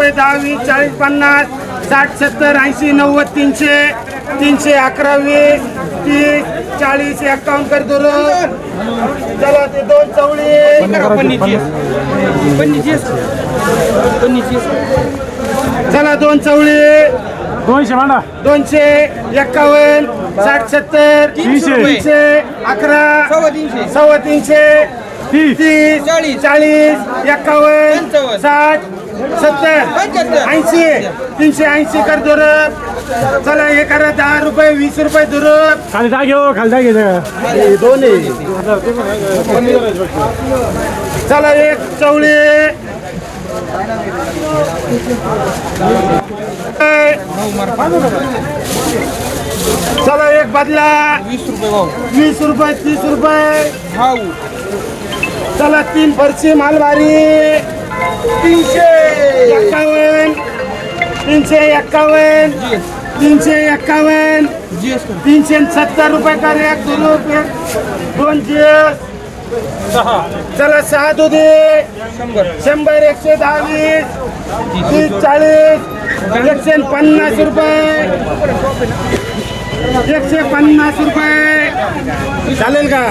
रुपये दहा वीस चाळीस पन्नास साठ सत्तर ऐंशी नव्वद तीनशे तीनशे अकरा वीस तीस चाळीस एकावन्न कर धरून चला ते दोन चवळी चला दोन चवळी दोनशे मांडा दोनशे एक्कावन्न साठ सत्तर तीनशे. अकरा सव्वा तीनशे तीस तीस चाळीस. चाळीस एक्कावन्न. साठ सत्तर. ऐंशी तीनशे ऐंशी कर दुरप चला हे करा दहा रुपये वीस रुपये दुरप खाली जागे हो खाली जागे दोन चला एक चवळी. चला एक बदला. वीस रुपये भाऊ वीस रुपये तीस रुपये. भाऊ चला तीन फरशी मालवारी. तीनशे एक्कावन्न तीनशे एक्कावन्न तीनशे एक्कावन्न जीएस तीनशे सत्तर रुपये कर एक दोन रुपये. दोन जीएस. चला सहा दुधे. शंभर. शंभर एकशे दहावीस तीस चाळीस एकशे पन्नास रुपये. एकशे पन्नास रुपये. चालेल का?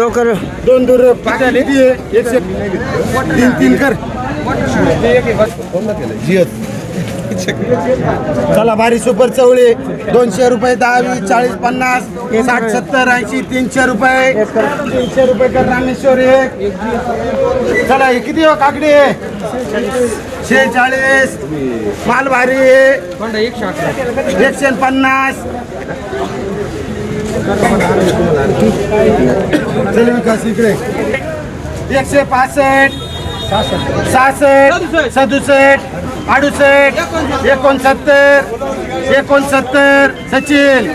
दो कर. दोन किती आहे? एकशे तीन तीन कर. चला भारी सुपर चवळी. दोनशे रुपये दहावी चाळीस पन्नास साठ सत्तर ऐंशी तीनशे रुपये. तीनशे रुपये कर रामेश्वर एक. चला हे किती हो काकडी? शेहेचाळीस. माल भारी एकशे एकशे पन्नास. चल विकास इकडे. एकशे पासष्ट. सहासष्ट सदुसष्ट अडुसष्ट एकोणसत्तर एकोणसत्तर सचिन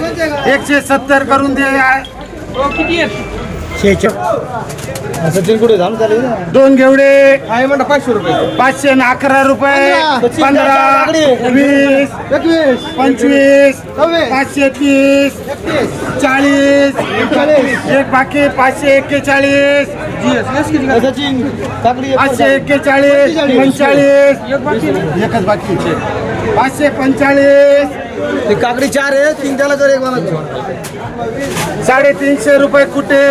एकशे सत्तर करून दे. किती आहेत दोन घेवडे. आहे म्हणा पाचशे रुपये. पाचशे न अकरा रुपये. पंधरा. वीस एकवीस. पंचवीस पाचशे तीस चाळीस. एक बाकी पाचशे एक्केचाळीस. पाचशे एक्केचाळीस पंचाळीस एक बाकी. एकच बाकी. पाचशे पंचाळीस ते काकडी चार आहे तीन त्याला कर एक साडेतीनशे रुपये कुठे?